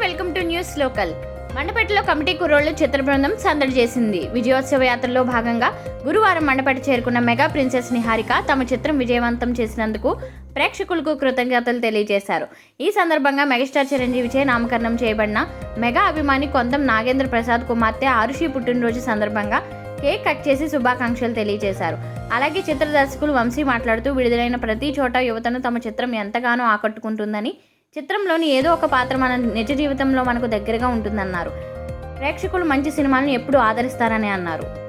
News local. మండపేటలో committee కుర్రోళ్ళు చిత్ర బృందం సందడి చేసింది. విజయోత్సవ యాత్రలో భాగంగా గురువారం మండపేట చేరుకున్న మెగా ప్రిన్సెస్ నిహారిక తమ చిత్రం విజయవంతం చేసినందుకు ప్రేక్షకులకు కృతజ్ఞతలు తెలియజేశారు. ఈ సందర్భంగా మెగాస్టార్ చిరంజీవిచే నామకరణం చేయబడిన మెగా అభిమాని కొంతం నాగేంద్ర ప్రసాద్ కుమార్తె ఆరుషి పుట్టినరోజు సందర్భంగా కేక్ కట్ చేసి శుభాకాంక్షలు తెలియజేశారు. అలాగే చిత్ర దర్శకులు వంశీ మాట్లాడుతూ విడుదలైన ప్రతి చోట యువతను తమ చిత్రం ఎంతగానో ఆకట్టుకుంటుందని చిత్రంలోని ఏదో ఒక పాత్ర మన నిజ జీవితంలో మనకు దగ్గరగా ఉంటుందన్నారు. ప్రేక్షకులు మంచి సినిమాలను ఎప్పుడూ ఆదరిస్తారని అన్నారు.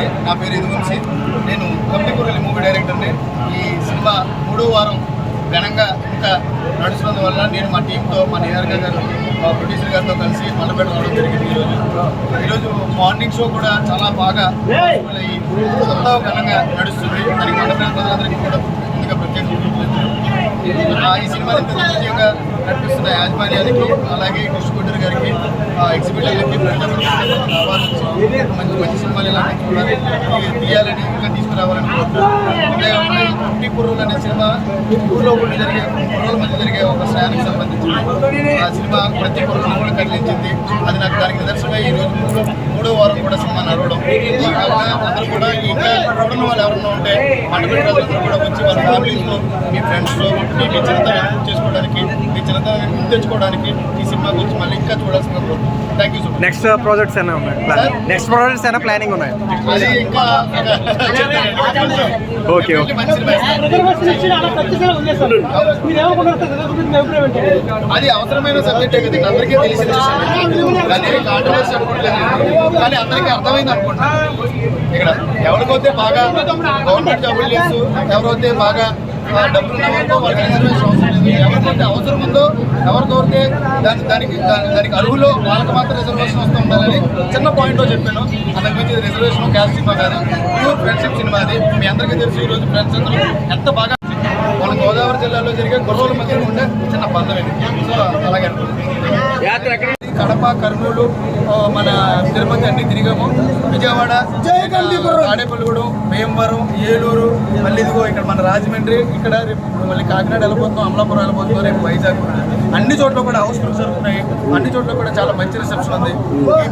అండి నా పేరు ఇదువంశీ నేను కమిటీకూరలి మూవీ డైరెక్టర్ని. ఈ సినిమా మూడో వారం ఘనంగా ఇంకా నడుస్తున్నందువల్ల నేను మా టీంతో మా నిహారిక గారు మా ప్రొడ్యూసర్ గారితో కలిసి మండపేట రావడం జరిగింది ఈరోజు ఈరోజు మార్నింగ్ షో కూడా చాలా బాగా ఈ ఎంతో ఘనంగా నడుస్తుంది. దానికి మండపేట ప్రజలందరికీ కూడా ముందుగా ప్రత్యేక ఈ సినిమా ముఖ్యంగా నడిపిస్తున్న యాజమాన్యానికి అలాగే డిస్ట్రిబ్యూటర్ గారికి ఎగ్జిబిటర్లకి మంచి మంచి సినిమాలు ఇలాంటి కూడా తీయాలని ఇంకా తీసుకురావాలని కోరుతున్నాను అంతేకాకుండా కుట్టి కుర్రోలు అనే సినిమా ఊళ్ళో ఉండి జరిగే కుర్రోల మధ్య జరిగే ఒక స్నానికి సంబంధించింది. ఆ సినిమా ప్రతి కుర్రోలు కూడా కదిలించింది. అది నాకు దానికి నిదర్శనమే. ఈ రోజు మూడో మూడో వారం కూడా సినిమా నడవడం. అందరూ కూడా ఇంకా చూడని వాళ్ళు ఎవరన్నా ఉంటే మండపేట కూడా వచ్చి వాళ్ళ ఫ్యామిలీస్లో మీ ఫ్రెండ్స్లో మీ చిన్నతనం చేసుకోవడానికి మీ చిన్నతనం గుర్తు తెచ్చుకోవడానికి ఈ సినిమా గురించి మళ్ళీ ఇంకా చూడాల్సిన thank you so much next projects ఏమైనా ఉన్నాయి? ప్లాన్ నెక్స్ట్ ప్రాజెక్ట్స్ అయినా ప్లానింగ్ ఉన్నాయి? అది ఇంకా ఓకే, ఓకే. అది అవసరమైన సబ్జెక్టే కదా అందరికీ తెలిసిన దాన్ని కాంట్రవర్సీ అనుకోవట్లేదు కానీ అందరికీ అర్థమైంది అనుకుంటున్నాను ఇక్కడ ఎవరికైతే బాగా గవర్నమెంట్ జాబులు లేదు ఎవరైతే బాగా డబ్బులు ఉన్నవాళ్ళకో వాళ్ళకి రిజర్వేషన్ అవసరం లేదు ఎవరికైతే అవసరం ఉందో ఎవరికైతే దాని దానికి దాని- దానికి అర్హులో వాళ్ళకి మాత్రం రిజర్వేషన్ వస్తూ ఉండాలని చిన్న పాయింట్లో చెప్పాను. అంతకు మించి రిజర్వేషన్ క్యాస్ట్ సినిమా కాదు. ప్యూర్ ఫ్రెండ్షిప్ సినిమా అది. మీ అందరికీ తెలుసు ఈరోజు ఫ్రెండ్స్ అందరూ ఎంత బాగా మన గోదావరి జిల్లాలో జరిగే కుర్రోల మధ్య ఉండే చిన్న బంధం ఇది. సో అలాగే. కడప కర్నూలు మన తిరుపతి అన్ని తిరిగాము. విజయవాడ తాడేపల్లిగూడెం భీమవరం ఏలూరు మళ్ళీ ఇదిగో ఇక్కడ మన రాజమండ్రి ఇక్కడ రేపు మళ్ళీ కాకినాడ వెళ్ళిపోతున్నాం అమలాపురం వెళ్ళిపోతున్నాం రేపు వైజాగ్. అన్ని చోట్ల కూడా హౌస్ ఫుల్ జరుగుతున్నాయి. అన్ని చోట్ల కూడా చాలా మంచి రిసెప్షన్ ఉంది.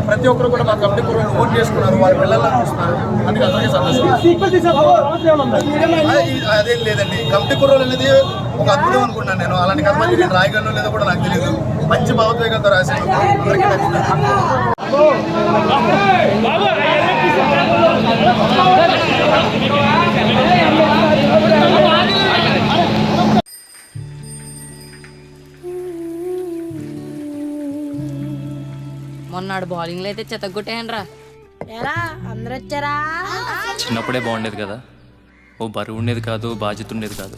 ప్రతి ఒక్కరు కూడా మా కమిటీ కూడా ఓట్ చేసుకున్నారు. వాళ్ళ పిల్లలను చూస్తున్నారు. అందుకే అందరికీ సంతోషం అదేం లేదండి. కమిటీ కుర్రోలు అనేది ఒక అద్భుతం అనుకున్నాను నేను. అలాంటి కథ మళ్ళీ నేను రాయగలను లేదో కూడా నాకు తెలియదు మంచి భావోద్వేగంతో రాశాను అందరికీ నచ్చింది. మొన్నాడు బౌలింగ్లో అయితే చెత్తగొట్టేయండి ఎరా అందరు వచ్చారా చిన్నప్పుడే బాగుండేది కదా. ఓ బరువు ఉండేది కాదు బాధ్యత ఉండేది కాదు.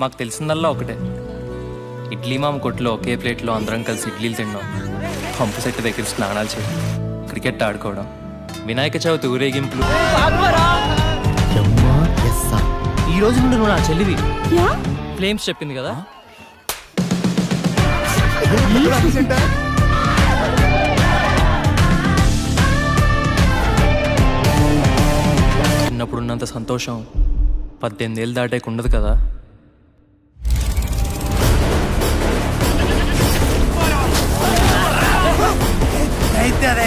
మాకు తెలిసిందల్లా ఒకటే. ఇడ్లీ మామ కొట్లో ఒకే ప్లేట్లో అందరం కలిసి ఇడ్లీలు తినడం పంపు సెట్ దగ్గర స్నానాలు చేయడం క్రికెట్ ఆడుకోవడం. వినాయక చవితి ఊరేగింపులు. ఈ రోజు నుండి నువ్వు నా చెల్లివి. ఫ్లేమ్స్ చెప్పింది కదా. చిన్నప్పుడు ఉన్నంత సంతోషం పద్దెనిమిది ఏళ్ళు దాటాక ఉండదు కదా. అయితే అదే